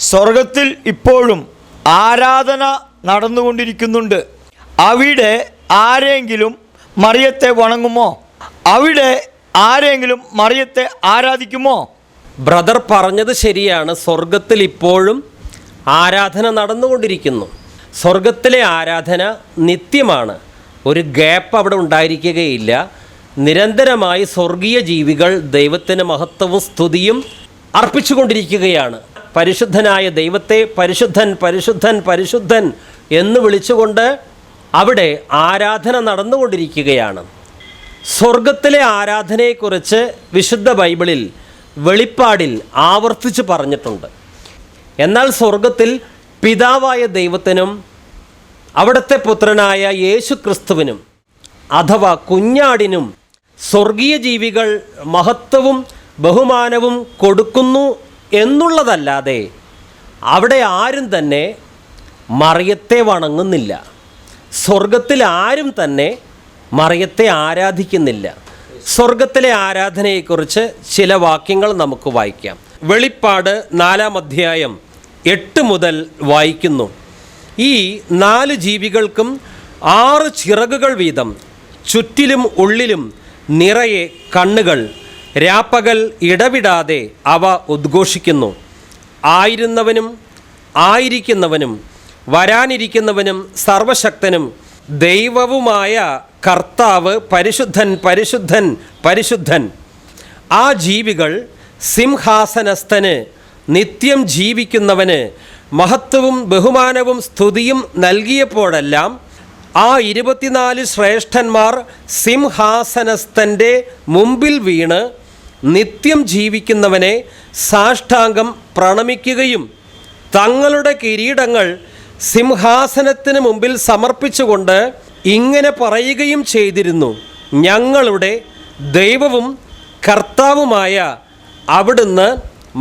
സ്വർഗത്തിൽ ഇപ്പോഴും ആരാധന നടന്നുകൊണ്ടിരിക്കുന്നുണ്ട്. അവിടെ ആരെങ്കിലും മറിയത്തെ വണങ്ങുമോ? അവിടെ ആരെങ്കിലും മറിയത്തെ ആരാധിക്കുമോ? ബ്രദർ പറഞ്ഞത് ശരിയാണ്. സ്വർഗത്തിൽ ഇപ്പോഴും ആരാധന നടന്നുകൊണ്ടിരിക്കുന്നു. സ്വർഗത്തിലെ ആരാധന നിത്യമാണ്. ഒരു ഗ്യാപ്പ് അവിടെ ഉണ്ടായിരിക്കുകയില്ല. നിരന്തരമായി സ്വർഗീയ ജീവികൾ ദൈവത്തിന് മഹത്വവും സ്തുതിയും അർപ്പിച്ചുകൊണ്ടിരിക്കുകയാണ്. പരിശുദ്ധനായ ദൈവത്തെ പരിശുദ്ധൻ പരിശുദ്ധൻ പരിശുദ്ധൻ എന്ന് വിളിച്ചുകൊണ്ട് അവിടെ ആരാധന നടന്നുകൊണ്ടിരിക്കുകയാണ്. സ്വർഗത്തിലെ ആരാധനയെക്കുറിച്ച് വിശുദ്ധ ബൈബിളിൽ വെളിപ്പാടിൽ ആവർത്തിച്ച് പറഞ്ഞിട്ടുണ്ട്. എന്നാൽ സ്വർഗത്തിൽ പിതാവായ ദൈവത്തിനും അവിടുത്തെ പുത്രനായ യേശു ക്രിസ്തുവിനും അഥവാ കുഞ്ഞാടിനും സ്വർഗീയ ജീവികൾ മഹത്വവും ബഹുമാനവും കൊടുക്കുന്നു എന്നുള്ളതല്ലാതെ അവിടെ ആരും തന്നെ മറിയത്തെ വണങ്ങുന്നില്ല. സ്വർഗത്തിൽ ആരും തന്നെ മറിയത്തെ ആരാധിക്കുന്നില്ല. സ്വർഗത്തിലെ ആരാധനയെക്കുറിച്ച് ചില വാക്യങ്ങൾ നമുക്ക് വായിക്കാം. വെളിപ്പാട് നാലാം അധ്യായം എട്ട് മുതൽ വായിക്കുന്നു. ഈ നാല് ജീവികൾക്കും ആറ് ചിറകുകൾ വീതം ചുറ്റിലും ഉള്ളിലും നിറയെ കണ്ണുകൾ രാപ്പകൽ ഇടവിടാതെ അവ ഉദ്ഘോഷിക്കുന്നു. ആയിരുന്നവനും ആയിരിക്കുന്നവനും വരാനിരിക്കുന്നവനും സർവശക്തനും ദൈവവുമായ കർത്താവ് പരിശുദ്ധൻ പരിശുദ്ധൻ പരിശുദ്ധൻ. ആ ജീവികൾ സിംഹാസനസ്ഥന് നിത്യം ജീവിക്കുന്നവന് മഹത്വവും ബഹുമാനവും സ്തുതിയും നൽകിയപ്പോഴെല്ലാം ആ ഇരുപത്തിനാല് ശ്രേഷ്ഠന്മാർ സിംഹാസനസ്ഥന്റെ മുമ്പിൽ വീണ് നിത്യം ജീവിക്കുന്നവനെ സാഷ്ടാംഗം പ്രണമിക്കുകയും തങ്ങളുടെ കിരീടങ്ങൾ സിംഹാസനത്തിന് മുമ്പിൽ സമർപ്പിച്ചുകൊണ്ട് ഇങ്ങനെ പറയുകയും ചെയ്തിരുന്നു. ഞങ്ങളുടെ ദൈവവും കർത്താവുമായ അവിടുന്ന്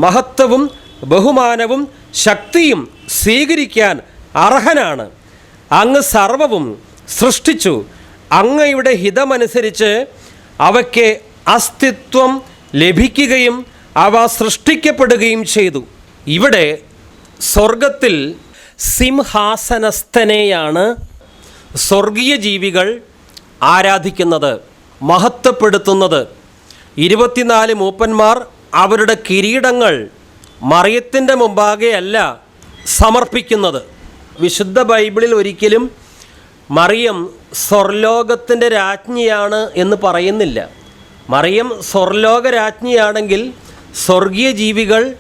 മഹത്വവും ബഹുമാനവും ശക്തിയും സ്വീകരിക്കാൻ അർഹനാണ്. അങ്ങ് സർവവും സൃഷ്ടിച്ചു. അങ്ങയുടെ ഹിതമനുസരിച്ച് അവയ്ക്ക് അസ്തിത്വം ലഭിക്കുകയും അവ സൃഷ്ടിക്കപ്പെടുകയും ചെയ്തു. ഇവിടെ സ്വർഗത്തിൽ സിംഹാസനസ്ഥനെയാണ് സ്വർഗീയ ജീവികൾ ആരാധിക്കുന്നത് മഹത്വപ്പെടുത്തുന്നത്. ഇരുപത്തിനാല് മൂപ്പന്മാർ അവരുടെ കിരീടങ്ങൾ മറിയത്തിന്റെ മുമ്പാകെയല്ല സമർപ്പിക്കുന്നത്. വിശുദ്ധ ബൈബിളിൽ ഒരിക്കലും മറിയം സ്വർലോകത്തിന്റെ രാജ്ഞിയാണ് എന്ന് പറയുന്നില്ല. മറിയം സ്വർലോക രാജ്ഞിയാണെങ്കിൽ സ്വർഗീയ ജീവികൾ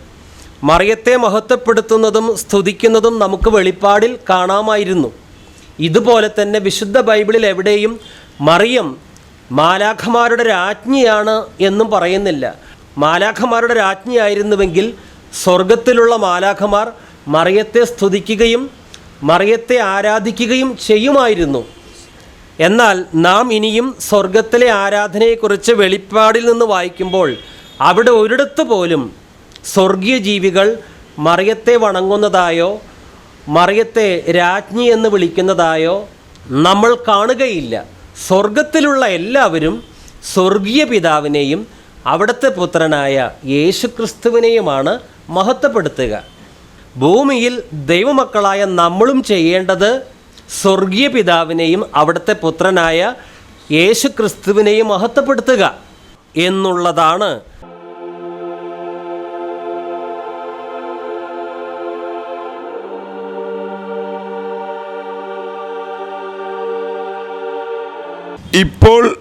മറിയത്തെ മഹത്വപ്പെടുത്തുന്നതും സ്തുതിക്കുന്നതും നമുക്ക് വെളിപ്പാടിൽ കാണാമായിരുന്നു. ഇതുപോലെ തന്നെ വിശുദ്ധ ബൈബിളിൽ എവിടെയും മറിയം മാലാഖമാരുടെ രാജ്ഞിയാണ് എന്നും പറയുന്നില്ല. മാലാഖമാരുടെ രാജ്ഞിയായിരുന്നുവെങ്കിൽ സ്വർഗത്തിലുള്ള മാലാഖമാർ മറിയത്തെ സ്തുതിക്കുകയും മറിയത്തെ ആരാധിക്കുകയും ചെയ്യുമായിരുന്നു. എന്നാൽ നാം ഇനിയും സ്വർഗത്തിലെ ആരാധനയെക്കുറിച്ച് വെളിപ്പാടിൽ നിന്ന് വായിക്കുമ്പോൾ അവിടെ ഒരിടത്ത് പോലും സ്വർഗീയ ജീവികൾ മറിയത്തെ വണങ്ങുന്നതായോ മറിയത്തെ രാജ്ഞി എന്ന് വിളിക്കുന്നതായോ നമ്മൾ കാണുകയില്ല. സ്വർഗത്തിലുള്ള എല്ലാവരും സ്വർഗീയ പിതാവിനെയും അവിടുത്തെ പുത്രനായ യേശുക്രിസ്തുവിനെയുമാണ് മഹത്വപ്പെടുത്തുക. ഭൂമിയിൽ ദൈവമക്കളായ നമ്മളും ചെയ്യേണ്ടത് സ്വർഗീയ പിതാവിനെയും അവിടുത്തെ പുത്രനായ യേശു ക്രിസ്തുവിനെയും മഹത്വപ്പെടുത്തുക എന്നുള്ളതാണ്. ഇപ്പോൾ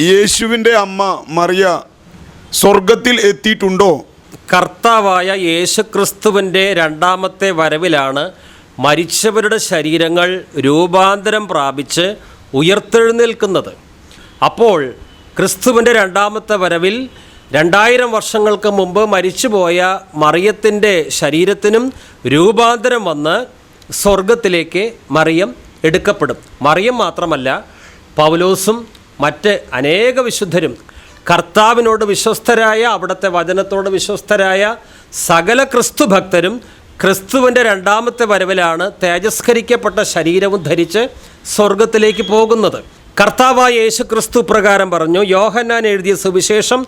യേശുവിന്റെ അമ്മ മറിയ സ്വർഗത്തിൽ എത്തിയിട്ടുണ്ടോ? കർത്താവായ യേശുക്രിസ്തുവിന്റെ രണ്ടാമത്തെ വരവിലാണ് മരിച്ചവരുടെ ശരീരങ്ങൾ രൂപാന്തരം പ്രാപിച്ച് ഉയർത്തെഴുന്നേൽക്കുന്നത്. അപ്പോൾ ക്രിസ്തുവിന്റെ രണ്ടാമത്തെ വരവിൽ രണ്ടായിരം വർഷങ്ങൾക്ക് മുമ്പ് മരിച്ചുപോയ മറിയത്തിന്റെ ശരീരത്തിനും രൂപാന്തരം വന്ന് സ്വർഗത്തിലേക്ക് മറിയം എടുക്കപ്പെടും. മറിയം മാത്രമല്ല പൗലോസും മറ്റ് അനേക വിശുദ്ധരും കർത്താവിനോട് വിശ്വസ്തരായ അവിടുത്തെ വചനത്തോട് വിശ്വസ്തരായ സകല ക്രിസ്തു ഭക്തരും ക്രിസ്തുവിന്റെ രണ്ടാമത്തെ വരവിലാണ് തേജസ്കരിക്കപ്പെട്ട ശരീരവും ധരിച്ച് സ്വർഗത്തിലേക്ക് പോകുന്നത്. കർത്താവായ യേശു ക്രിസ്തു പ്രകാരം പറഞ്ഞു യോഹന്നാൻ എഴുതിയ സുവിശേഷം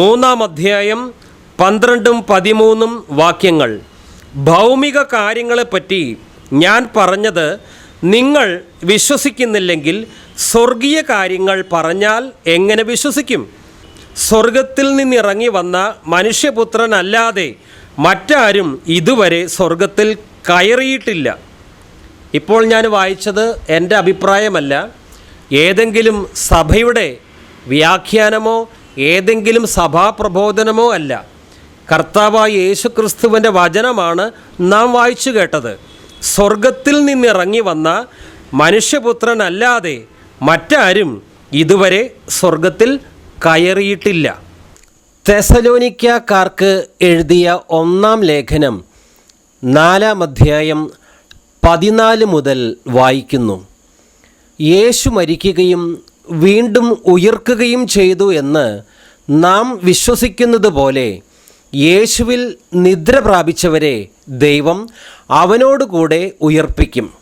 മൂന്നാം അധ്യായം പന്ത്രണ്ടും പതിമൂന്നും വാക്യങ്ങൾ. ഭൗമിക കാര്യങ്ങളെപ്പറ്റി ഞാൻ പറഞ്ഞത് നിങ്ങൾ വിശ്വസിക്കുന്നില്ലെങ്കിൽ സ്വർഗീയ കാര്യങ്ങൾ പറഞ്ഞാൽ എങ്ങനെ വിശ്വസിക്കും? സ്വർഗത്തിൽ നിന്നിറങ്ങി വന്ന മനുഷ്യപുത്രനല്ലാതെ മറ്റാരും ഇതുവരെ സ്വർഗത്തിൽ കയറിയിട്ടില്ല. ഇപ്പോൾ ഞാൻ വായിച്ചത് എന്റെ അഭിപ്രായമല്ല. ഏതെങ്കിലും സഭയുടെ വ്യാഖ്യാനമോ ഏതെങ്കിലും സഭാപ്രബോധനമോ അല്ല. കർത്താവായ യേശു ക്രിസ്തുവിന്റെ വചനമാണ് നാം വായിച്ചു കേട്ടത്. സ്വർഗത്തിൽ നിന്നിറങ്ങി വന്ന മനുഷ്യപുത്രനല്ലാതെ മറ്റാരും ഇതുവരെ സ്വർഗത്തിൽ കയറിയിട്ടില്ല. തെസലോനിക്കാർക്ക് എഴുതിയ ഒന്നാം ലേഖനം നാലാം അധ്യായം പതിനാല് മുതൽ വായിക്കുന്നു. യേശു മരിക്കുകയും വീണ്ടും ഉയർക്കുകയും ചെയ്തു എന്ന് നാം വിശ്വസിക്കുന്നത് പോലെ യേശുവിൽ നിദ്ര പ്രാപിച്ചവരെ ദൈവം അവനോടുകൂടെ ഉയർപ്പിക്കും.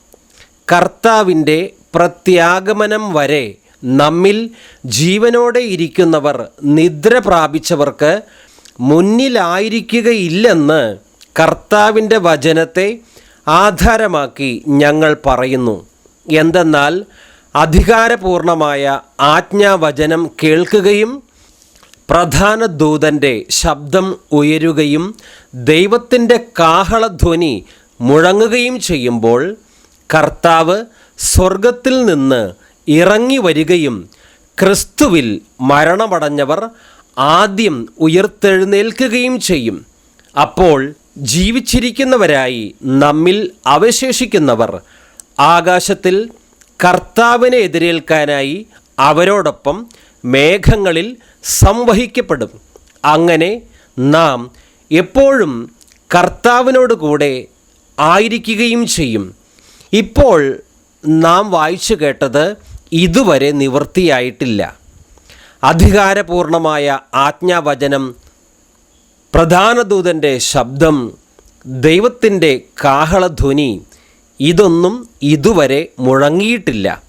കർത്താവിന്റെ പ്രത്യാഗമനം വരെ നമ്മിൽ ജീവനോടെ ഇരിക്കുന്നവർ നിദ്ര പ്രാപിച്ചവർക്ക് മുന്നിലായിരിക്കുകയില്ലെന്ന് കർത്താവിന്റെ വചനത്തെ ആധാരമാക്കി ഞങ്ങൾ പറയുന്നു. എന്തെന്നാൽ അധികാരപൂർണമായ ആജ്ഞാവചനം കേൾക്കുകയും പ്രധാന ദൂതന്റെ ശബ്ദം ഉയരുകയും ദൈവത്തിന്റെ കാഹളധ്വനി മുഴങ്ങുകയും ചെയ്യുമ്പോൾ കർത്താവ് സ്വർഗത്തിൽ നിന്ന് ഇറങ്ങി വരികയും ക്രിസ്തുവിൽ മരണമടഞ്ഞവർ ആദ്യം ഉയർത്തെഴുന്നേൽക്കുകയും ചെയ്യും. അപ്പോൾ ജീവിച്ചിരിക്കുന്നവരായി നമ്മിൽ അവശേഷിക്കുന്നവർ. ആകാശത്തിൽ കർത്താവിനെ എതിരേൽക്കാനായി അവരോടൊപ്പം മേഘങ്ങളിൽ സംവഹിക്കപ്പെടും. അങ്ങനെ നാം എപ്പോഴും കർത്താവിനോട് കൂടെ ആയിരിക്കുകയും ചെയ്യും. ഇപ്പോൾ നാം വായിച്ചു കേട്ടത് ഇതുവരെ നിവൃത്തിയായിട്ടില്ല. അധികാരപൂർണമായ ആജ്ഞാവചനം പ്രധാനദൂതന്റെ ശബ്ദം ദൈവത്തിന്റെ കാഹളധ്വനി ഇതൊന്നും ഇതുവരെ മുഴങ്ങിയിട്ടില്ല.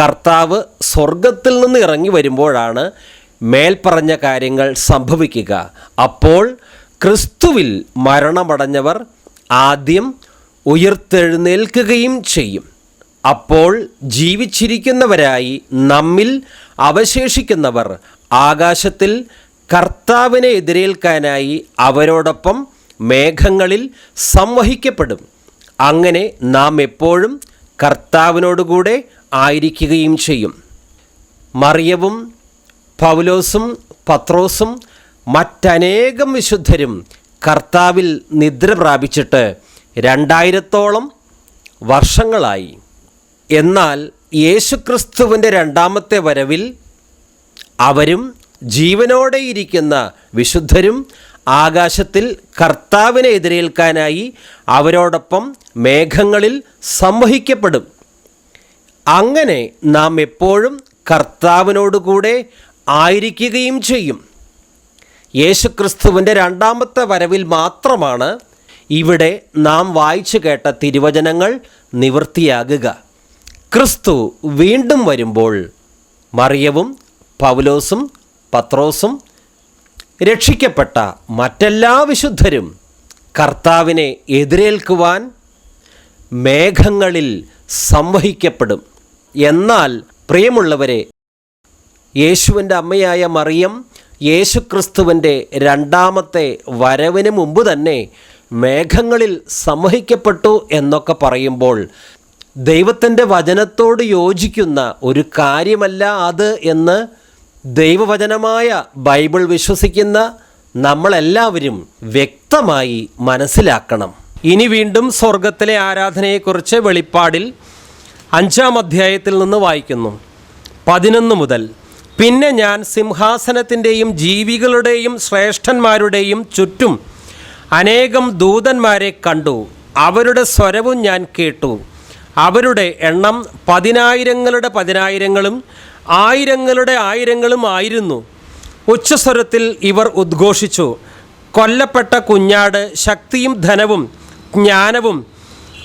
കർത്താവ് സ്വർഗത്തിൽ നിന്ന് ഇറങ്ങി വരുമ്പോഴാണ് മേൽപ്പറഞ്ഞ കാര്യങ്ങൾ സംഭവിക്കുക. അപ്പോൾ ക്രിസ്തുവിൽ മരണമടഞ്ഞവർ ആദ്യം ഉയർത്തെഴുന്നേൽക്കുകയും ചെയ്യും. അപ്പോൾ ജീവിച്ചിരിക്കുന്നവരായി നമ്മിൽ അവശേഷിക്കുന്നവർ ആകാശത്തിൽ കർത്താവിനെ എതിരേൽക്കാനായി അവരോടൊപ്പം മേഘങ്ങളിൽ സംവഹിക്കപ്പെടും. അങ്ങനെ നാം എപ്പോഴും കർത്താവിനോടുകൂടെ ആയിരിക്കുകയും ചെയ്യും. മറിയവും പൗലോസും പത്രോസും മറ്റനേകം വിശുദ്ധരും കർത്താവിൽ നിദ്ര പ്രാപിച്ചിട്ട് രണ്ടായിരത്തോളം വർഷങ്ങളായി. എന്നാൽ യേശുക്രിസ്തുവിന്റെ രണ്ടാമത്തെ വരവിൽ അവരും ജീവനോടെ ഇരിക്കുന്ന വിശുദ്ധരും ആകാശത്തിൽ കർത്താവിനെ എതിരേൽക്കാനായി അവരോടൊപ്പം മേഘങ്ങളിൽ സംവഹിക്കപ്പെടും. അങ്ങനെ നാം എപ്പോഴും കർത്താവിനോടുകൂടെ ആയിരിക്കുകയും ചെയ്യും. യേശുക്രിസ്തുവിന്റെ രണ്ടാമത്തെ വരവിൽ മാത്രമാണ് ഇവിടെ നാം വായിച്ചു കേട്ട തിരുവചനങ്ങൾ നിവൃത്തിയാകുക. ക്രിസ്തു വീണ്ടും വരുമ്പോൾ മറിയവും പൗലോസും പത്രോസും രക്ഷിക്കപ്പെട്ട മറ്റെല്ലാ വിശുദ്ധരും കർത്താവിനെ എതിരേൽക്കുവാൻ മേഘങ്ങളിൽ സംവഹിക്കപ്പെടും. എന്നാൽ പ്രിയമുള്ളവരെ യേശുവിന്റെ അമ്മയായ മറിയം യേശുക്രിസ്തുവിന്റെ രണ്ടാമത്തെ വരവിന് മുമ്പ് തന്നെ മേഘങ്ങളിൽ സംവഹിക്കപ്പെട്ടു എന്നൊക്കെ പറയുമ്പോൾ ദൈവത്തിന്റെ വചനത്തോട് യോജിക്കുന്ന ഒരു കാര്യമല്ല അത് എന്ന് ദൈവവചനമായ ബൈബിൾ വിശ്വസിക്കുന്ന നമ്മളെല്ലാവരും വ്യക്തമായി മനസ്സിലാക്കണം. ഇനി വീണ്ടും സ്വർഗത്തിലെ ആരാധനയെക്കുറിച്ച് വെളിപ്പാടിൽ അഞ്ചാം അധ്യായത്തിൽ നിന്ന് വായിക്കുന്നു. പതിനൊന്ന് മുതൽ പിന്നെ ഞാൻ സിംഹാസനത്തിന്റെയും ജീവികളുടെയും ശ്രേഷ്ഠന്മാരുടെയും ചുറ്റും അനേകം ദൂതന്മാരെ കണ്ടു. അവരുടെ സ്വരവും ഞാൻ കേട്ടു. അവരുടെ എണ്ണം പതിനായിരങ്ങളുടെ പതിനായിരങ്ങളും ആയിരങ്ങളുടെ ആയിരങ്ങളും ആയിരുന്നു. ഉച്ചസ്വരത്തിൽ ഇവർ ഉദ്ഘോഷിച്ചു. കൊല്ലപ്പെട്ട കുഞ്ഞാട് ശക്തിയും ധനവും ജ്ഞാനവും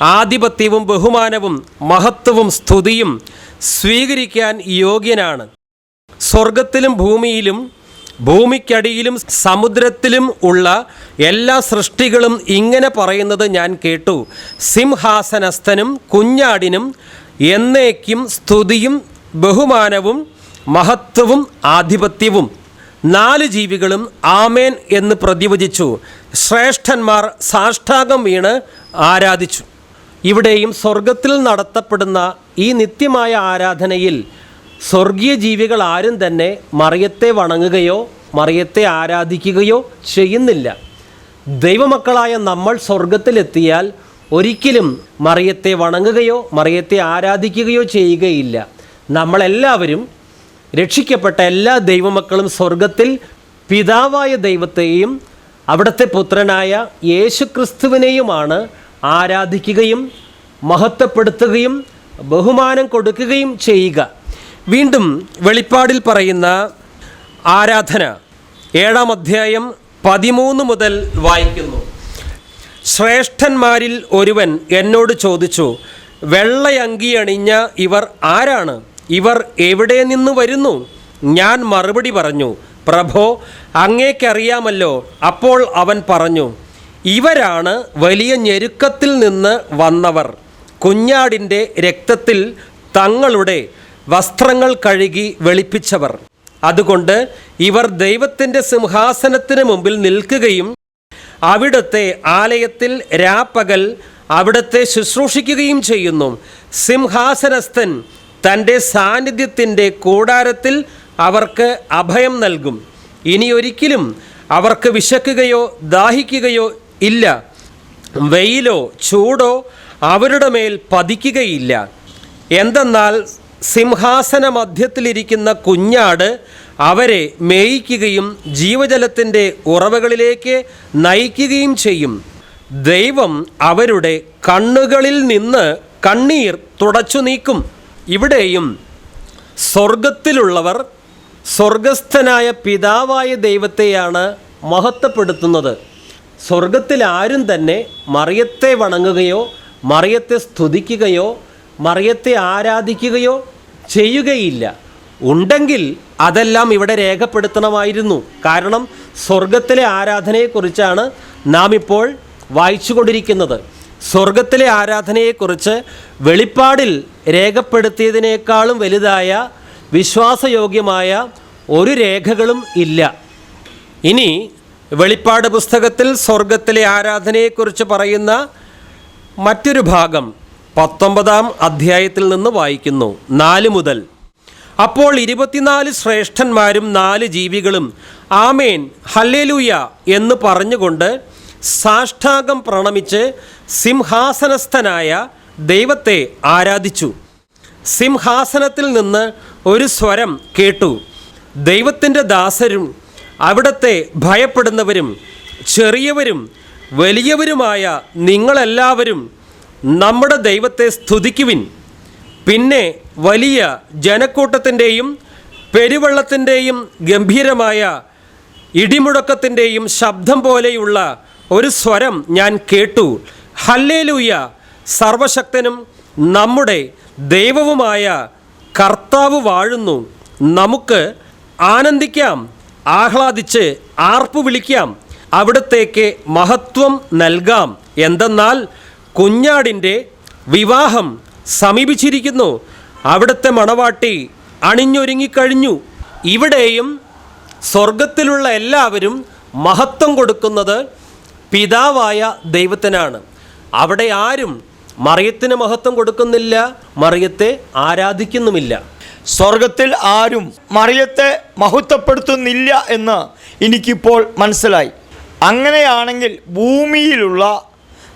ആധിപത്യവും ബഹുമാനവും മഹത്വവും സ്തുതിയും സ്വീകരിക്കാൻ യോഗ്യനാണ്. സ്വർഗത്തിലും ഭൂമിയിലും ഭൂമിക്കടിയിലും സമുദ്രത്തിലും ഉള്ള എല്ലാ സൃഷ്ടികളും ഇങ്ങനെ പറയുന്നത് ഞാൻ കേട്ടു. സിംഹാസനസ്ഥനും കുഞ്ഞാടിനും എന്നേക്കും സ്തുതിയും ബഹുമാനവും മഹത്വവും ആധിപത്യവും. നാല് ജീവികളും ആമേൻ എന്ന് പ്രതിവചിച്ചു. ശ്രേഷ്ഠന്മാർ സാഷ്ടാകം വീണ് ആരാധിച്ചു. ഇവിടെയും സ്വർഗത്തിൽ നടത്തപ്പെടുന്ന ഈ നിത്യമായ ആരാധനയിൽ സ്വർഗീയ ജീവികൾ ആരും തന്നെ മറിയത്തെ വണങ്ങുകയോ മറിയത്തെ ആരാധിക്കുകയോ ചെയ്യുന്നില്ല. ദൈവമക്കളായ നമ്മൾ സ്വർഗത്തിലെത്തിയാൽ ഒരിക്കലും മറിയത്തെ വണങ്ങുകയോ മറിയത്തെ ആരാധിക്കുകയോ ചെയ്യുകയില്ല. നമ്മളെല്ലാവരും രക്ഷിക്കപ്പെട്ട എല്ലാ ദൈവമക്കളും സ്വർഗത്തിൽ പിതാവായ ദൈവത്തെയും അവിടുത്തെ പുത്രനായ യേശുക്രിസ്തുവിനെയുമാണ് ആരാധിക്കുകയും മഹത്വപ്പെടുത്തുകയും ബഹുമാനം കൊടുക്കുകയും ചെയ്യുക. വീണ്ടും വെളിപ്പാടിൽ പറയുന്ന ആരാധന ഏഴാം അധ്യായം പതിമൂന്ന് മുതൽ വായിക്കുന്നു. ശ്രേഷ്ഠന്മാരിൽ ഒരുവൻ എന്നോട് ചോദിച്ചു വെള്ളയങ്കി അണിഞ്ഞ ഇവർ ആരാണ്? ഇവർ എവിടെ നിന്ന് വരുന്നു? ഞാൻ മറുപടി പറഞ്ഞു പ്രഭോ അങ്ങേക്കറിയാമല്ലോ. അപ്പോൾ അവൻ പറഞ്ഞു ഇവരാണ് വലിയ ഞെരുക്കത്തിൽ നിന്ന് വന്നവർ. കുഞ്ഞാടിന്റെ രക്തത്തിൽ തങ്ങളുടെ വസ്ത്രങ്ങൾ കഴുകി വെളിപ്പിച്ചവർ. അതുകൊണ്ട് ഇവർ ദൈവത്തിന്റെ സിംഹാസനത്തിന് മുമ്പിൽ നിൽക്കുകയും അവിടുത്തെ ആലയത്തിൽ രാപ്പകൽ അവിടുത്തെ ശുശ്രൂഷിക്കുകയും ചെയ്യുന്നു. സിംഹാസനസ്ഥൻ തന്റെ സാന്നിധ്യത്തിന്റെ കൂടാരത്തിൽ അവർക്ക് അഭയം നൽകും. ഇനിയൊരിക്കലും അവർക്ക് വിശക്കുകയോ ദാഹിക്കുകയോ ഇല്ല. വെയിലോ ചൂടോ അവരുടെ മേൽ പതിക്കുകയില്ല. എന്തെന്നാൽ സിംഹാസന മധ്യത്തിലിരിക്കുന്ന കുഞ്ഞാട് അവരെ മേയിക്കുകയും ജീവജലത്തിന്റെ ഉറവകളിലേക്ക് നയിക്കുകയും ചെയ്യും. ദൈവം അവരുടെ കണ്ണുകളിൽ നിന്ന് കണ്ണീർ തുടച്ചു നീക്കും. ഇവിടെയും സ്വർഗത്തിലുള്ളവർ സ്വർഗസ്ഥനായ പിതാവായ ദൈവത്തെയാണ് മഹത്വപ്പെടുത്തുന്നത്. സ്വർഗത്തിൽ ആരും തന്നെ മറിയത്തെ വണങ്ങുകയോ മറിയത്തെ സ്തുതിക്കുകയോ മറിയത്തെ ആരാധിക്കുകയോ ചെയ്യുകയില്ല. ഉണ്ടെങ്കിൽ അതെല്ലാം ഇവിടെ രേഖപ്പെടുത്തണമായിരുന്നു. കാരണം സ്വർഗത്തിലെ ആരാധനയെക്കുറിച്ചാണ് നാം ഇപ്പോൾ വായിച്ചുകൊണ്ടിരിക്കുന്നത്. സ്വർഗത്തിലെ ആരാധനയെക്കുറിച്ച് വെളിപ്പാടിൽ രേഖപ്പെടുത്തിയതിനേക്കാളും വലുതായ വിശ്വാസയോഗ്യമായ ഒരു രേഖകളും ഇല്ല. ഇനി വെളിപ്പാട് പുസ്തകത്തിൽ സ്വർഗത്തിലെ ആരാധനയെക്കുറിച്ച് പറയുന്ന മറ്റൊരു ഭാഗം പത്തൊമ്പതാം അധ്യായത്തിൽ നിന്ന് വായിക്കുന്നു. നാല് മുതൽ. അപ്പോൾ ഇരുപത്തിനാല് ശ്രേഷ്ഠന്മാരും നാല് ജീവികളും ആമേൻ ഹല്ലേലൂയ എന്ന് പറഞ്ഞുകൊണ്ട് സാഷ്ടാംഗം പ്രണമിച്ച് സിംഹാസനസ്ഥനായ ദൈവത്തെ ആരാധിച്ചു. സിംഹാസനത്തിൽ നിന്ന് ഒരു സ്വരം കേട്ടു. ദൈവത്തിന്റെ ദാസരും അവിടത്തെ ഭയപ്പെടുന്നവരും ചെറിയവരും വലിയവരുമായ നിങ്ങളെല്ലാവരും നമ്മുടെ ദൈവത്തെ സ്തുതിക്കുവിൻ. പിന്നെ വലിയ ജനക്കൂട്ടത്തിന്റെയും പെരുവെള്ളത്തിന്റെയും ഗംഭീരമായ ഇടിമുഴക്കത്തിന്റെയും ശബ്ദം പോലെയുള്ള ഒരു സ്വരം ഞാൻ കേട്ടു. ഹല്ലേലൂയ. സർവശക്തനും നമ്മുടെ ദൈവവുമായ കർത്താവ് വാഴുന്നു. നമുക്ക് ആനന്ദിക്കാം ആഹ്ലാദിച്ച് ആർപ്പു വിളിക്കാം അവിടത്തേക്ക് മഹത്വം നൽകാം. എന്തെന്നാൽ കുഞ്ഞാടിന്റെ വിവാഹം സമീപിച്ചിരിക്കുന്നു. അവിടുത്തെ മണവാട്ടി അണിഞ്ഞൊരുങ്ങിക്കഴിഞ്ഞു. ഇവിടെയും സ്വർഗത്തിലുള്ള എല്ലാവരും മഹത്വം കൊടുക്കുന്നത് പിതാവായ ദൈവത്തിനാണ്. അവിടെ ആരും മറിയത്തിന് മഹത്വം കൊടുക്കുന്നില്ല മറിയത്തെ ആരാധിക്കുന്നുമില്ല. സ്വർഗത്തിൽ ആരും മറിയത്തെ മഹത്വപ്പെടുത്തുന്നില്ല എന്ന് എനിക്കിപ്പോൾ മനസ്സിലായി. അങ്ങനെയാണെങ്കിൽ ഭൂമിയിലുള്ള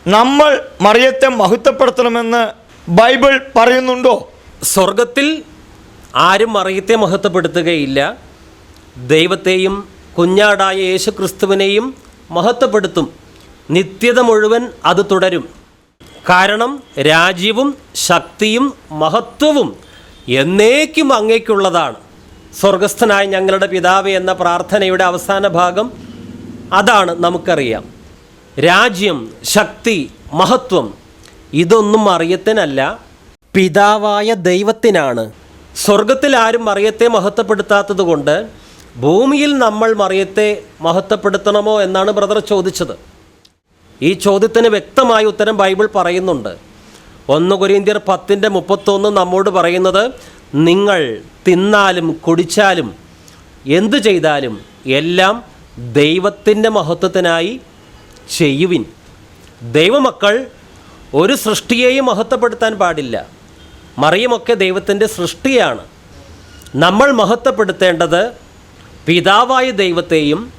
നമ്മൾ മറിയത്തെ മഹത്വപ്പെടുത്തണമെന്ന് ബൈബിൾ പറയുന്നുണ്ടോ? സ്വർഗത്തിൽ ആരും മറിയത്തെ മഹത്വപ്പെടുത്തുകയില്ല. ദൈവത്തെയും കുഞ്ഞാടായ യേശുക്രിസ്തുവിനെയും മഹത്വപ്പെടുത്തും. നിത്യത മുഴുവൻ അത് തുടരും. കാരണം രാജ്യവും ശക്തിയും മഹത്വവും എന്നേക്കും അങ്ങേക്കുള്ളതാണ്. സ്വർഗസ്ഥനായ ഞങ്ങളുടെ പിതാവ് എന്ന പ്രാർത്ഥനയുടെ അവസാന ഭാഗം അതാണ് നമുക്കറിയാം. രാജ്യം ശക്തി മഹത്വം ഇതൊന്നും അറിയത്തിനല്ല. പിതാവായ ദൈവത്തിനാണ്. സ്വർഗത്തിൽ ആരും മറിയത്തെ മഹത്വപ്പെടുത്താത്തത് കൊണ്ട് ഭൂമിയിൽ നമ്മൾ മറിയത്തെ മഹത്വപ്പെടുത്തണമോ എന്നാണ് ബ്രദർ ചോദിച്ചത്. ഈ ചോദ്യത്തിന് വ്യക്തമായ ഉത്തരം ബൈബിൾ പറയുന്നുണ്ട്. ഒന്ന് കൊരിന്ത്യർ പത്തിന്റെ മുപ്പത്തൊന്ന് നമ്മോട് പറയുന്നത് നിങ്ങൾ തിന്നാലും കുടിച്ചാലും എന്തു ചെയ്താലും എല്ലാം ദൈവത്തിന്റെ മഹത്വത്തിനായി ചെയ്യുവിൻ. ദൈവമക്കൾ ഒരു സൃഷ്ടിയെയും മഹത്വപ്പെടുത്താൻ പാടില്ല. മറിയമൊക്കെ ദൈവത്തിന്റെ സൃഷ്ടിയാണ്. നമ്മൾ മഹത്വപ്പെടുത്തേണ്ടത് പിതാവായ ദൈവത്തെയും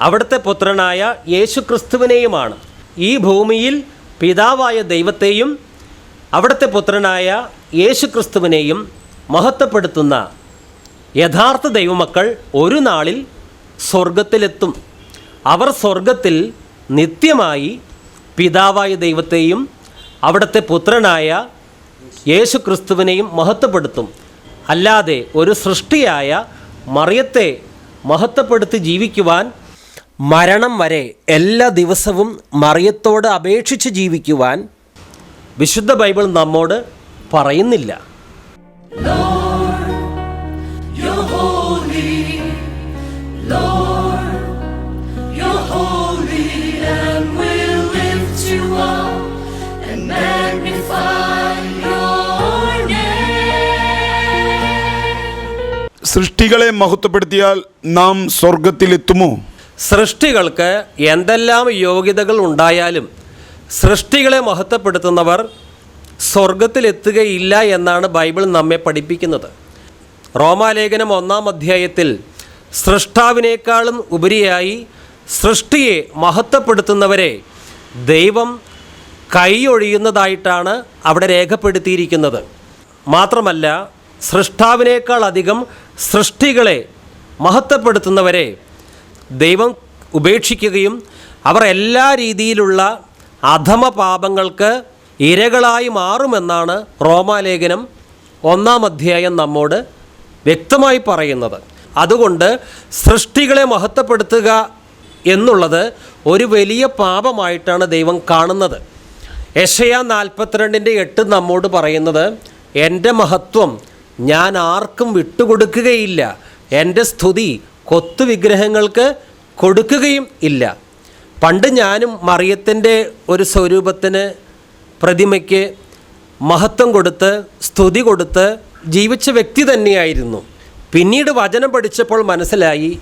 അവിടുത്തെ പുത്രനായ യേശു ക്രിസ്തുവിനെയുമാണ് ഈ ഭൂമിയിൽ പിതാവായ ദൈവത്തെയും അവിടുത്തെ പുത്രനായ യേശു ക്രിസ്തുവിനെയും മഹത്വപ്പെടുത്തുന്ന യഥാർത്ഥ ദൈവമക്കൾ ഒരു നാളിൽ സ്വർഗത്തിലെത്തും അവർ സ്വർഗത്തിൽ നിത്യമായി പിതാവായ ദൈവത്തെയും അവിടുത്തെ പുത്രനായ യേശു ക്രിസ്തുവിനെയും മഹത്വപ്പെടുത്തും. അല്ലാതെ ഒരു സൃഷ്ടിയായ മറിയത്തെ മഹത്വപ്പെടുത്തി ജീവിക്കുവാൻ മരണം വരെ എല്ലാ ദിവസവും മറിയത്തോട് അപേക്ഷിച്ച് ജീവിക്കുവാൻ വിശുദ്ധ ബൈബിൾ നമ്മോട് പറയുന്നില്ല. സൃഷ്ടികളെ മഹത്വപ്പെടുത്തിയാൽ നാം സ്വർഗത്തിലെത്തുമോ? സൃഷ്ടികൾക്ക് എന്തെല്ലാം യോഗ്യതകൾ ഉണ്ടായാലും സൃഷ്ടികളെ മഹത്വപ്പെടുത്തുന്നവർ സ്വർഗത്തിലെത്തുകയില്ല എന്നാണ് ബൈബിൾ നമ്മെ പഠിപ്പിക്കുന്നത്. റോമാലേഖനം ഒന്നാം അധ്യായത്തിൽ സൃഷ്ടാവിനേക്കാളും ഉപരിയായി സൃഷ്ടിയെ മഹത്വപ്പെടുത്തുന്നവരെ ദൈവം കൈയൊഴിയുന്നതായിട്ടാണ് അവിടെ രേഖപ്പെടുത്തിയിരിക്കുന്നത്. മാത്രമല്ല സൃഷ്ടാവിനേക്കാൾ അധികം സൃഷ്ടികളെ മഹത്വപ്പെടുത്തുന്നവരെ ദൈവം ഉപേക്ഷിക്കുകയും അവർ എല്ലാ രീതിയിലുള്ള അധമ പാപങ്ങൾക്ക് ഇരകളായി മാറുമെന്നാണ് റോമാലേഖനം ഒന്നാം അധ്യായം നമ്മോട് വ്യക്തമായി പറയുന്നത്. അതുകൊണ്ട് സൃഷ്ടികളെ മഹത്വപ്പെടുത്തുക എന്നുള്ളത് ഒരു വലിയ പാപമായിട്ടാണ് ദൈവം കാണുന്നത്. യശയ നാൽപ്പത്തിരണ്ടിന്റെ എട്ട് നമ്മോട് പറയുന്നത് എന്റെ മഹത്വം ഞാൻ ആർക്കും വിട്ടുകൊടുക്കുകയില്ല. എന്റെ സ്തുതി കൊത്തു വിഗ്രഹങ്ങൾക്ക് കൊടുക്കുകയും ഇല്ല. പണ്ട് ഞാനും മറിയത്തിന്റെ ഒരു സ്വരൂപത്തിന് പ്രതിമയ്ക്ക് മഹത്വം കൊടുത്ത് സ്തുതി കൊടുത്ത് ജീവിച്ച വ്യക്തി തന്നെയായിരുന്നു. പിന്നീട് വചനം പഠിച്ചപ്പോൾ മനസ്സിലായി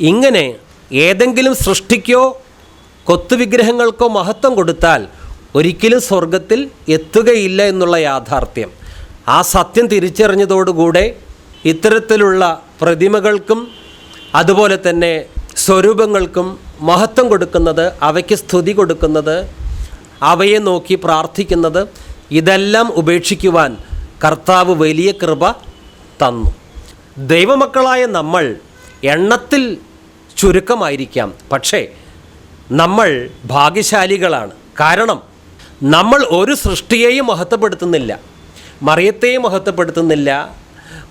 ഇങ്ങനെ ഏതെങ്കിലും സൃഷ്ടിക്കോ കൊത്തുവിഗ്രഹങ്ങൾക്കോ മഹത്വം കൊടുത്താൽ ഒരിക്കലും സ്വർഗത്തിൽ എത്തുകയില്ല എന്നുള്ള യാഥാർത്ഥ്യം. ആ സത്യം തിരിച്ചറിഞ്ഞതോടുകൂടെ ഇത്തരത്തിലുള്ള പ്രതിമകൾക്കും അതുപോലെ തന്നെ സ്വരൂപങ്ങൾക്കും മഹത്വം കൊടുക്കുന്നത് അവയ്ക്ക് സ്തുതി കൊടുക്കുന്നത് അവയെ നോക്കി പ്രാർത്ഥിക്കുന്നത് ഇതെല്ലാം ഉപേക്ഷിക്കുവാൻ കർത്താവ് വലിയ കൃപ തന്നു. ദൈവമക്കളായ നമ്മൾ എണ്ണത്തിൽ ചുരുക്കമായിരിക്കാം. പക്ഷേ നമ്മൾ ഭാഗ്യശാലികളാണ്. കാരണം നമ്മൾ ഒരു സൃഷ്ടിയെയും മഹത്വപ്പെടുത്തുന്നില്ല. മറിയത്തെയും മഹത്വപ്പെടുത്തുന്നില്ല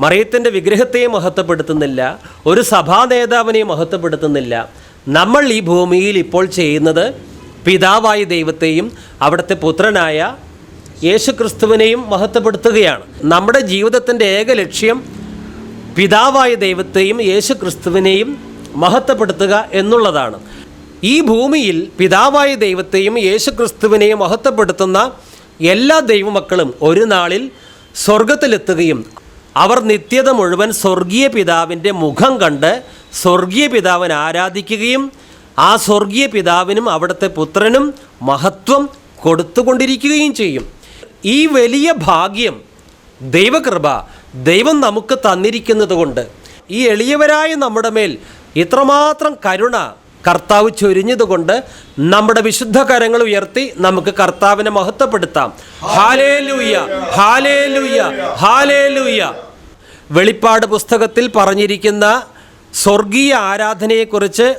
മറിയത്തിന്റെ വിഗ്രഹത്തെയും മഹത്വപ്പെടുത്തുന്നില്ല ഒരു സഭാ നേതാവിനെയും മഹത്വപ്പെടുത്തുന്നില്ല. നമ്മൾ ഈ ഭൂമിയിൽ ഇപ്പോൾ ചെയ്യുന്നത് പിതാവായ ദൈവത്തെയും അവിടുത്തെ പുത്രനായ യേശുക്രിസ്തുവിനെയും മഹത്വപ്പെടുത്തുകയാണ്. നമ്മുടെ ജീവിതത്തിന്റെ ഏക ലക്ഷ്യം പിതാവായ ദൈവത്തെയും യേശു ക്രിസ്തുവിനെയും മഹത്വപ്പെടുത്തുക എന്നുള്ളതാണ്. ഈ ഭൂമിയിൽ പിതാവായ ദൈവത്തെയും യേശു ക്രിസ്തുവിനെയും മഹത്വപ്പെടുത്തുന്ന എല്ലാ ദൈവമക്കളും ഒരു നാളിൽ സ്വർഗത്തിലെത്തുകയും അവർ നിത്യത മുഴുവൻ സ്വർഗീയ പിതാവിന്റെ മുഖം കണ്ട് സ്വർഗീയ പിതാവിനെ ആരാധിക്കുകയും ആ സ്വർഗീയ പിതാവിനും അവിടുത്തെ പുത്രനും മഹത്വം കൊടുത്തുകൊണ്ടിരിക്കുകയും ചെയ്യും. ഈ വലിയ ഭാഗ്യം ദൈവകൃപ ദൈവം നമുക്ക് തന്നിരിക്കുന്നത് കൊണ്ട് ഈ എളിയവരായ നമ്മുടെ മേൽ ഇത്രമാത്രം കരുണ കർത്താവ് ചൊരിഞ്ഞതുകൊണ്ട് നമ്മുടെ വിശുദ്ധ കരങ്ങൾ ഉയർത്തി നമുക്ക് കർത്താവിനെ മഹത്വപ്പെടുത്താം. വെളിപ്പാട് പുസ്തകത്തിൽ പറഞ്ഞിരിക്കുന്ന സ്വർഗീയ ആരാധനയെക്കുറിച്ച്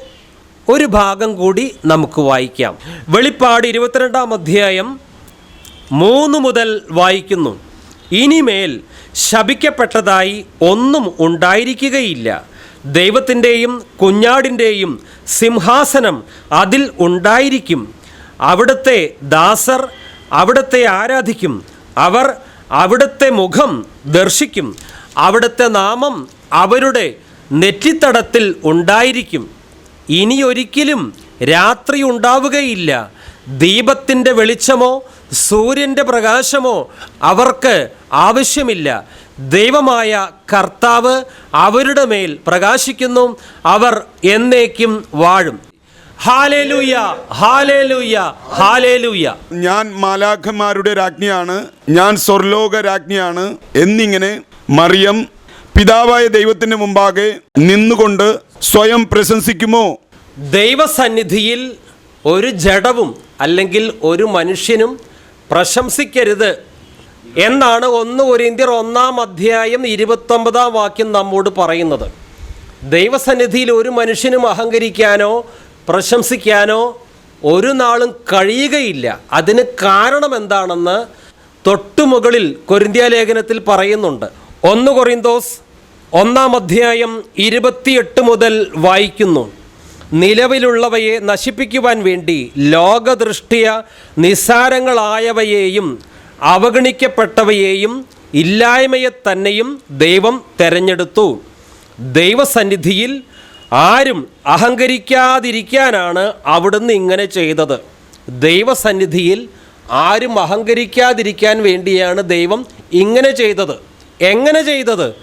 ഒരു ഭാഗം കൂടി നമുക്ക് വായിക്കാം. വെളിപ്പാട് ഇരുപത്തിരണ്ടാം അധ്യായം മൂന്ന് മുതൽ വായിക്കുന്നു. ഇനിമേൽ ശപിക്കപ്പെട്ടതായി ഒന്നും ഉണ്ടായിരിക്കുകയില്ല. ദൈവത്തിന്റെയും കുഞ്ഞാടിന്റെയും സിംഹാസനം അതിൽ ഉണ്ടായിരിക്കും. അവിടുത്തെ ദാസർ അവിടുത്തെ ആരാധിക്കും. അവർ അവിടുത്തെ മുഖം ദർശിക്കും. അവിടുത്തെ നാമം അവരുടെ നെറ്റിത്തടത്തിൽ ഉണ്ടായിരിക്കും. ഇനിയൊരിക്കലും രാത്രി ഉണ്ടാവുകയില്ല. ദീപത്തിന്റെ വെളിച്ചമോ സൂര്യന്റെ പ്രകാശമോ അവർക്ക് ആവശ്യമില്ല. ദൈവമായ കർത്താവ് അവരുടെ മേൽ പ്രകാശിക്കുന്നു. അവർ എന്നേക്കും വാഴും. ഞാൻ മാലാഖന്മാരുടെ രാജ്ഞിയാണ്. ഞാൻ സ്വർലോക രാജ്ഞിയാണ്. എന്നിങ്ങനെ മറിയം പിതാവായ ദൈവത്തിന് മുമ്പാകെ നിന്നുകൊണ്ട് സ്വയം പ്രശംസിക്കുമോ? ദൈവസന്നിധിയിൽ ഒരു ജഡവും അല്ലെങ്കിൽ ഒരു മനുഷ്യനും പ്രശംസിക്കരുത് എന്നാണ് ഒന്ന് ഒരിന്ത്യർ ഒന്നാം അധ്യായം ഇരുപത്തൊമ്പതാം വാക്യം നമ്മോട് പറയുന്നത്? ദൈവസന്നിധിയിൽ ഒരു മനുഷ്യനും അഹങ്കരിക്കാനോ പ്രശംസിക്കാനോ ഒരു നാളും കഴിയുകയില്ല. അതിന് കാരണം എന്താണെന്ന് തൊട്ടുമുകളിൽ കൊരിന്ത്യ ലേഖനത്തിൽ പറയുന്നുണ്ട്. ഒന്ന് കൊറിന്തോസ് ഒന്നാം അധ്യായം ഇരുപത്തിയെട്ട് മുതൽ വായിക്കുന്നു. നിലവിലുള്ളവയെ നശിപ്പിക്കുവാൻ വേണ്ടി ലോകദൃഷ്ടിയ നിസ്സാരങ്ങളായവയെയും അവഗണിക്കപ്പെട്ടവയെയും ഇല്ലായ്മയെ തന്നെയും ദൈവം തെരഞ്ഞെടുത്തു. ദൈവസന്നിധിയിൽ ആരും അഹങ്കരിക്കാതിരിക്കാനാണ് അവിടുന്ന് ഇങ്ങനെ ചെയ്തത്. ദൈവസന്നിധിയിൽ ആരും അഹങ്കരിക്കാതിരിക്കാൻ വേണ്ടിയാണ് ദൈവം ഇങ്ങനെ ചെയ്തത്. എങ്ങനെ ചെയ്തത്?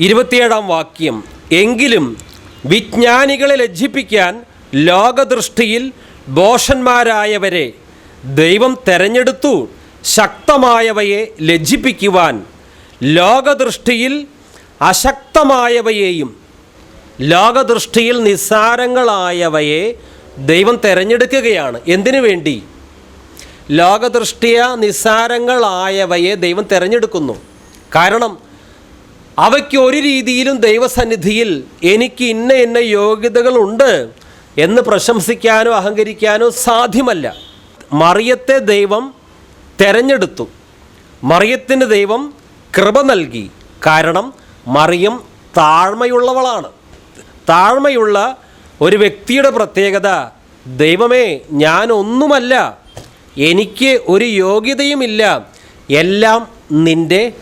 ഇരുപത്തിയേഴാം വാക്യം. എങ്കിലും വിജ്ഞാനികളെ ലജ്ജിപ്പിക്കാൻ ലോകദൃഷ്ടിയിൽ ദോഷന്മാരായവരെ ദൈവം തെരഞ്ഞെടുത്തു. ശക്തമായവയെ ലജ്ജിപ്പിക്കുവാൻ ലോകദൃഷ്ടിയിൽ അശക്തമായവയെയും ലോകദൃഷ്ടിയിൽ നിസ്സാരങ്ങളായവയെ ദൈവം തിരഞ്ഞെടുക്കുകയാണ്. എന്തിനു വേണ്ടി? ലോകദൃഷ്ടിയ നിസ്സാരങ്ങളായവയെ ദൈവം തിരഞ്ഞെടുക്കുന്നു. കാരണം അവയ്ക്ക് ഒരു രീതിയിലും ദൈവസന്നിധിയിൽ എനിക്ക് ഇന്ന ഇന്ന യോഗ്യതകളുണ്ട് എന്ന് പ്രശംസിക്കാനോ അഹങ്കരിക്കാനോ സാധ്യമല്ല. മറിയത്തെ ദൈവം തെരഞ്ഞെടുത്തു. മറിയത്തിന് ദൈവം കൃപ നൽകി. കാരണം മറിയം താഴ്മയുള്ളവളാണ്. താഴ്മയുള്ള ഒരു വ്യക്തിയുടെ പ്രത്യേകത ദൈവമേ ഞാനൊന്നുമല്ല. എനിക്ക് ഒരു യോഗ്യതയുമില്ല. എല്ലാം നിന്റെ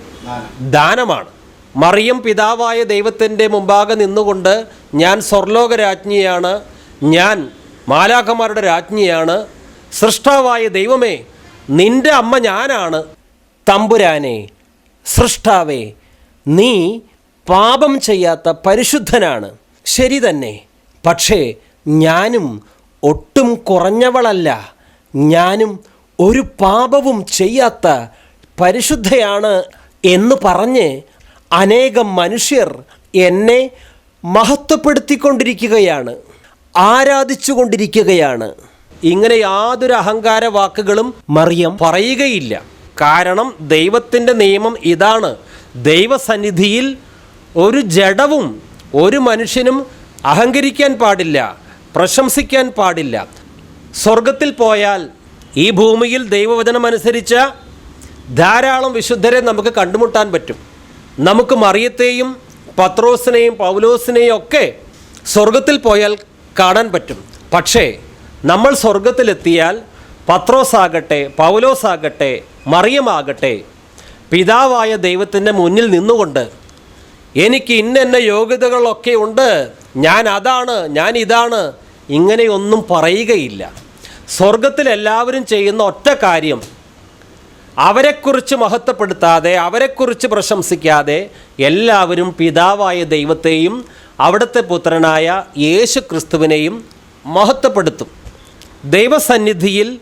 ദാനമാണ്. മറിയം പിതാവായ ദൈവത്തിന്റെ മുമ്പാകെ നിന്നുകൊണ്ട് ഞാൻ സ്വർലോക രാജ്ഞിയാണ് ഞാൻ മാലാഖമാരുടെ രാജ്ഞിയാണ്. സൃഷ്ടാവായ ദൈവമേ നിന്റെ അമ്മ ഞാനാണ്. തമ്പുരാനെ സൃഷ്ടാവേ നീ പാപം ചെയ്യാത്ത പരിശുദ്ധനാണ്. ശരി തന്നെ. പക്ഷേ ഞാനും ഒട്ടും കുറഞ്ഞവളല്ല. ഞാനും ഒരു പാപവും ചെയ്യാത്ത പരിശുദ്ധയാണ് എന്ന് പറഞ്ഞ് അനേകം മനുഷ്യർ എന്നെ മഹത്വപ്പെടുത്തിക്കൊണ്ടിരിക്കുകയാണ് ആരാധിച്ചുകൊണ്ടിരിക്കുകയാണ്. ഇങ്ങനെ യാതൊരു അഹങ്കാര വാക്കുകളും മറിയം പറയുകയില്ല. കാരണം ദൈവത്തിന്റെ നിയമം ഇതാണ്. ദൈവസന്നിധിയിൽ ഒരു ജഡവും ഒരു മനുഷ്യനും അഹങ്കരിക്കാൻ പാടില്ല പ്രശംസിക്കാൻ പാടില്ല. സ്വർഗത്തിൽ പോയാൽ ഈ ഭൂമിയിൽ ദൈവവചനമനുസരിച്ച ധാരാളം വിശുദ്ധരെ നമുക്ക് കണ്ടുമുട്ടാൻ പറ്റും. നമുക്ക് മറിയത്തെയും പത്രോസിനെയും പൗലോസിനെയും ഒക്കെ സ്വർഗത്തിൽ പോയാൽ കാണാൻ പറ്റും. പക്ഷേ നമ്മൾ സ്വർഗത്തിലെത്തിയാൽ പത്രോസാകട്ടെ പൗലോസാകട്ടെ മറിയമാകട്ടെ പിതാവായ ദൈവത്തിന്റെ മുന്നിൽ നിന്നുകൊണ്ട് എനിക്ക് ഇന്ന യോഗ്യതകളൊക്കെ ഉണ്ട്. ഞാൻ അതാണ് ഞാൻ ഇതാണ്. ഇങ്ങനെയൊന്നും പറയുകയില്ല. സ്വർഗത്തിൽ എല്ലാവരും ചെയ്യുന്ന ഒറ്റ കാര്യം അവരെക്കുറിച്ച് മഹത്വപ്പെടുത്താതെ അവരെക്കുറിച്ച് പ്രശംസിക്കാതെ എല്ലാവരും പിതാവായ ദൈവത്തെയും അവിടുത്തെ പുത്രനായ യേശു ക്രിസ്തുവിനെയും മഹത്വപ്പെടുത്തും. ദൈവസന്നിധിയിൽ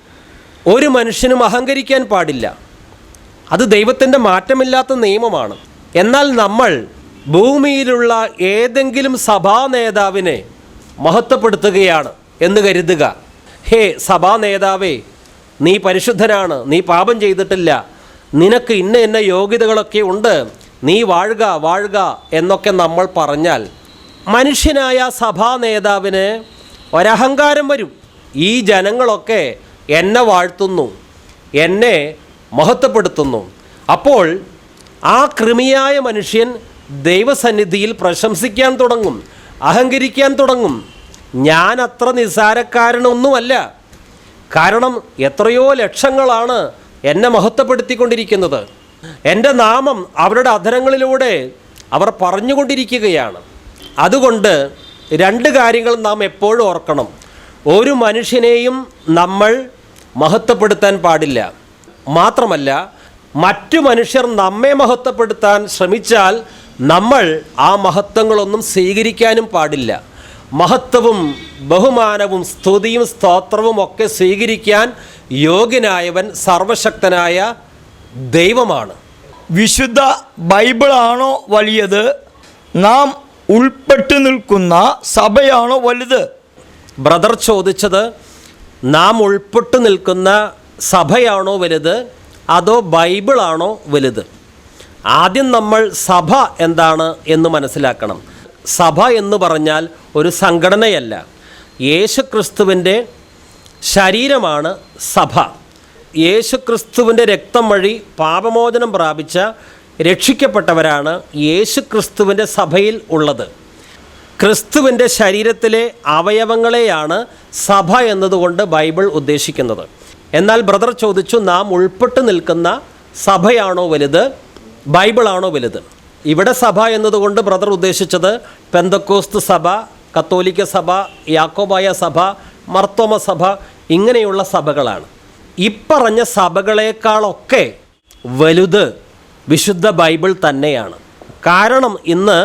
ഒരു മനുഷ്യനും അഹങ്കരിക്കാൻ പാടില്ല. അത് ദൈവത്തിന്റെ മാറ്റമില്ലാത്ത നിയമമാണ്. എന്നാൽ നമ്മൾ ഭൂമിയിലുള്ള ഏതെങ്കിലും സഭാ നേതാവിനെ മഹത്വപ്പെടുത്തുകയാണ് എന്ന് കരുതുക. ഹേ സഭാ നേതാവേ നീ പരിശുദ്ധനാണ് നീ പാപം ചെയ്തിട്ടില്ല. നിനക്ക് ഇന്ന ഇന്ന യോഗ്യതകളൊക്കെ ഉണ്ട്. നീ വാഴുക വാഴുക എന്നൊക്കെ നമ്മൾ പറഞ്ഞാൽ മനുഷ്യനായ സഭാ നേതാവിന് ഒരഹങ്കാരം വരും. ഈ ജനങ്ങളൊക്കെ എന്നെ വാഴ്ത്തുന്നു എന്നെ മഹത്വപ്പെടുത്തുന്നു. അപ്പോൾ ആ കൃമിയായ മനുഷ്യൻ ദൈവസന്നിധിയിൽ പ്രശംസിക്കാൻ തുടങ്ങും അഹങ്കരിക്കാൻ തുടങ്ങും. ഞാൻ അത്ര നിസ്സാരക്കാരനൊന്നുമല്ല. കാരണം എത്രയോ ലക്ഷങ്ങളാണ് എന്നെ മഹത്വപ്പെടുത്തിക്കൊണ്ടിരിക്കുന്നത്. എന്റെ നാമം അവരുടെ അധരങ്ങളിലൂടെ അവർ പറഞ്ഞുകൊണ്ടിരിക്കുകയാണ്. അതുകൊണ്ട് രണ്ട് കാര്യങ്ങൾ നാം എപ്പോഴും ഓർക്കണം. ഒരു മനുഷ്യനെയും നമ്മൾ മഹത്വപ്പെടുത്താൻ പാടില്ല. മാത്രമല്ല മറ്റു മനുഷ്യർ നമ്മെ മഹത്വപ്പെടുത്താൻ ശ്രമിച്ചാൽ നമ്മൾ ആ മഹത്വങ്ങളൊന്നും സ്വീകരിക്കാനും പാടില്ല. മഹത്വവും ബഹുമാനവും സ്തുതിയും സ്തോത്രവും ഒക്കെ സ്വീകരിക്കാൻ യോഗ്യനായവൻ സർവശക്തനായ ദൈവമാണ്. വിശുദ്ധ ബൈബിളാണോ വലിയത്? നാം ഉൾപ്പെട്ടു നിൽക്കുന്ന സഭയാണോ വലുത്? ബ്രദർ ചോദിച്ചത് നാം ഉൾപ്പെട്ടു നിൽക്കുന്ന സഭയാണോ വലുത്? അതോ ബൈബിളാണോ വലുത്? ആദ്യം നമ്മൾ സഭ എന്താണ് എന്ന് മനസ്സിലാക്കണം. സഭ എന്ന് പറഞ്ഞാൽ ഒരു സംഘടനയല്ല. യേശുക്രിസ്തുവിന്റെ ശരീരമാണ് സഭ. യേശുക്രിസ്തുവിന്റെ രക്തം വഴി പാപമോചനം പ്രാപിച്ച രക്ഷിക്കപ്പെട്ടവരാണ് യേശുക്രിസ്തുവിന്റെ സഭയിൽ ഉള്ളത്. ക്രിസ്തുവിന്റെ ശരീരത്തിലെ അവയവങ്ങളെയാണ് സഭ എന്നതുകൊണ്ട് ബൈബിൾ ഉദ്ദേശിക്കുന്നത്. എന്നാൽ ബ്രദർ ചോദിച്ചു നാം ഉൾപ്പെട്ട് നിൽക്കുന്ന സഭയാണോ വലുത്? ബൈബിളാണോ വലുത്? ഇവിടെ സഭ എന്നതുകൊണ്ട് ബ്രദർ ഉദ്ദേശിച്ചത് പെന്തക്കോസ്ത് സഭ കത്തോലിക്ക സഭ യാക്കോബായ സഭ മർത്തോമ സഭ ഇങ്ങനെയുള്ള സഭകളാണ്. ഇപ്പറഞ്ഞ സഭകളേക്കാളൊക്കെ വലുത് വിശുദ്ധ ബൈബിൾ തന്നെയാണ്. കാരണം ഇന്ന്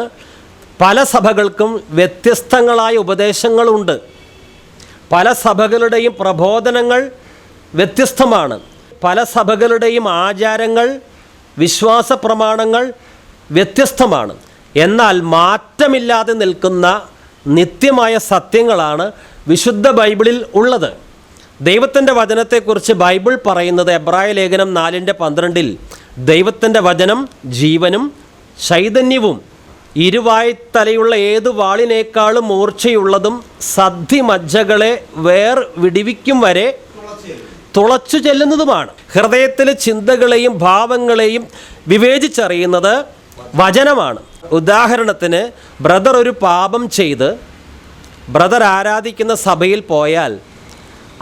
പല സഭകൾക്കും വ്യത്യസ്തങ്ങളായ ഉപദേശങ്ങളുണ്ട്. പല സഭകളുടെയും പ്രബോധനങ്ങൾ വ്യത്യസ്തമാണ്. പല സഭകളുടെയും ആചാരങ്ങൾ വിശ്വാസ പ്രമാണങ്ങൾ വ്യത്യസ്തമാണ്. എന്നാൽ മാറ്റമില്ലാതെ നിൽക്കുന്ന നിത്യമായ സത്യങ്ങളാണ് വിശുദ്ധ ബൈബിളിൽ ഉള്ളത്. ദൈവത്തിന്റെ വചനത്തെക്കുറിച്ച് ബൈബിൾ പറയുന്നത് എബ്രായ ലേഖനം നാലിന്റെ പന്ത്രണ്ടിൽ ദൈവത്തിന്റെ വചനം ജീവനും ചൈതന്യവും ഇരുവായ്ത്തലയുള്ള ഏത് വാളിനേക്കാളും മൂർച്ചയുള്ളതും സദ്ധി മജ്ജകളെ വേർ വിടിവിക്കും വരെ തുളച്ചു ചെല്ലുന്നതുമാണ്. ഹൃദയത്തിലെ ചിന്തകളെയും ഭാവങ്ങളെയും വിവേചിച്ചറിയുന്നത് വചനമാണ്. ഉദാഹരണത്തിന് ബ്രദർ ഒരു പാപം ചെയ്ത് ബ്രദർ ആരാധിക്കുന്ന സഭയിൽ പോയാൽ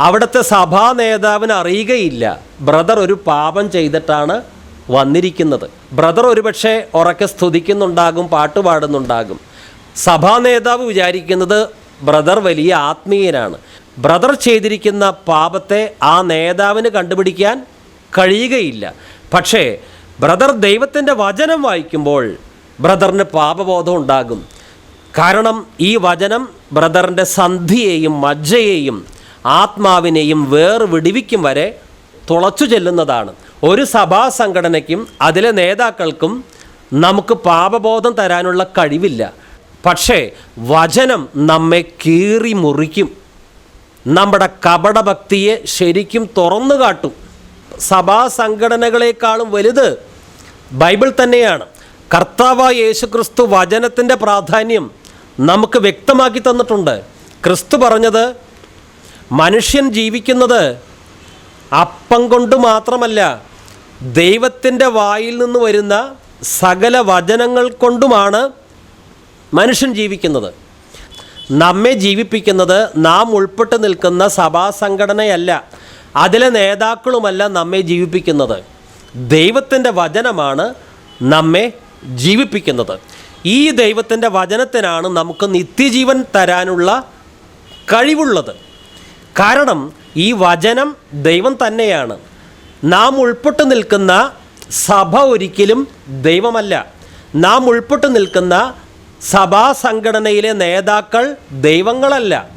അവിടുത്തെ സഭാ നേതാവിന് അറിയുകയില്ല ബ്രദർ ഒരു പാപം ചെയ്തിട്ടാണ് വന്നിരിക്കുന്നത്. ബ്രദർ ഒരുപക്ഷെ ഉറക്കെ സ്തുതിക്കുന്നുണ്ടാകും പാട്ടുപാടുന്നുണ്ടാകും സഭാ നേതാവ് വിചാരിക്കുന്നത് ബ്രദർ വലിയ ആത്മീയനാണ്. ബ്രദർ ചെയ്തിരിക്കുന്ന പാപത്തെ ആ നേതാവിന് കണ്ടുപിടിക്കാൻ കഴിയുകയില്ല. പക്ഷേ ബ്രദർ ദൈവത്തിന്റെ വചനം വായിക്കുമ്പോൾ ബ്രദറിന് പാപബോധം ഉണ്ടാകും. കാരണം ഈ വചനം ബ്രദറിന്റെ സന്ധിയെയും മജ്ജയെയും ആത്മാവിനെയും വേർ വിടിവിക്കും വരെ തുളച്ചു ചെല്ലുന്നതാണ്. ഒരു സഭാ സംഘടനയ്ക്കും അതിലെ നേതാക്കൾക്കും നമുക്ക് പാപബോധം തരാനുള്ള കഴിവില്ല. പക്ഷേ വചനം നമ്മെ കീറി മുറിക്കും. നമ്മുടെ കപടഭക്തിയെ ശരിക്കും തുറന്നു കാട്ടും. സഭാ സംഘടനകളെക്കാളും വലുത് ബൈബിൾ തന്നെയാണ്. കർത്താവായ യേശുക്രിസ്തു വചനത്തിന്റെ പ്രാധാന്യം നമുക്ക് വ്യക്തമാക്കി തന്നിട്ടുണ്ട്. ക്രിസ്തു പറഞ്ഞത് മനുഷ്യൻ ജീവിക്കുന്നത് അപ്പം കൊണ്ട് മാത്രമല്ല ദൈവത്തിന്റെ വായിൽ നിന്ന് വരുന്ന സകല വചനങ്ങൾ കൊണ്ടുമാണ് മനുഷ്യൻ ജീവിക്കുന്നത്. നമ്മെ ജീവിപ്പിക്കുന്നത് നാം ഉൾപ്പെട്ട് നിൽക്കുന്ന സഭാ സംഘടനയല്ല അതിലെ നേതാക്കളുമല്ല നമ്മെ ജീവിപ്പിക്കുന്നത്. ദൈവത്തിന്റെ വചനമാണ് നമ്മെ ജീവിപ്പിക്കുന്നത്. ഈ ദൈവത്തിന്റെ വചനത്തിനാണ് നമുക്ക് നിത്യജീവൻ തരാനുള്ള കഴിവുള്ളത്. കാരണം ഈ വചനം ദൈവം തന്നെയാണ്. നാം ഉൾപ്പെട്ടു നിൽക്കുന്ന സഭ ഒരിക്കലും ദൈവമല്ല. നാം ഉൾപ്പെട്ടു നിൽക്കുന്ന സഭാ സംഘടനയിലെ നേതാക്കൾ ദൈവങ്ങളല്ല.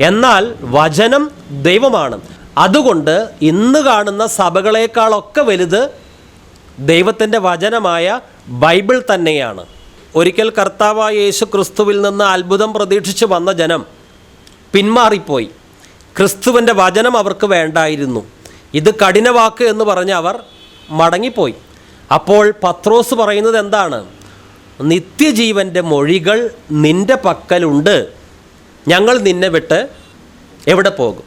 എന്നാൽ വചനം ദൈവമാണ്. അതുകൊണ്ട് ഇന്ന് കാണുന്ന സഭകളേക്കാളൊക്കെ വലുത് ദൈവത്തിന്റെ വചനമായ ബൈബിൾ തന്നെയാണ്. ഒരിക്കൽ കർത്താവായ യേശു ക്രിസ്തുവിൽ നിന്ന് അത്ഭുതം പ്രതീക്ഷിച്ച് വന്ന ജനം പിന്മാറിപ്പോയി. ക്രിസ്തുവിന്റെ വചനം അവർക്ക് വേണ്ടായിരുന്നു. ഇത് കഠിനവാക്ക് എന്ന് പറഞ്ഞ് അവർ മടങ്ങിപ്പോയി. അപ്പോൾ പത്രോസ് പറയുന്നത് എന്താണ്? നിത്യജീവന്റെ മൊഴികൾ നിന്റെ പക്കലുണ്ട്. ഞങ്ങൾ നിന്നെ വിട്ട് എവിടെ പോകും?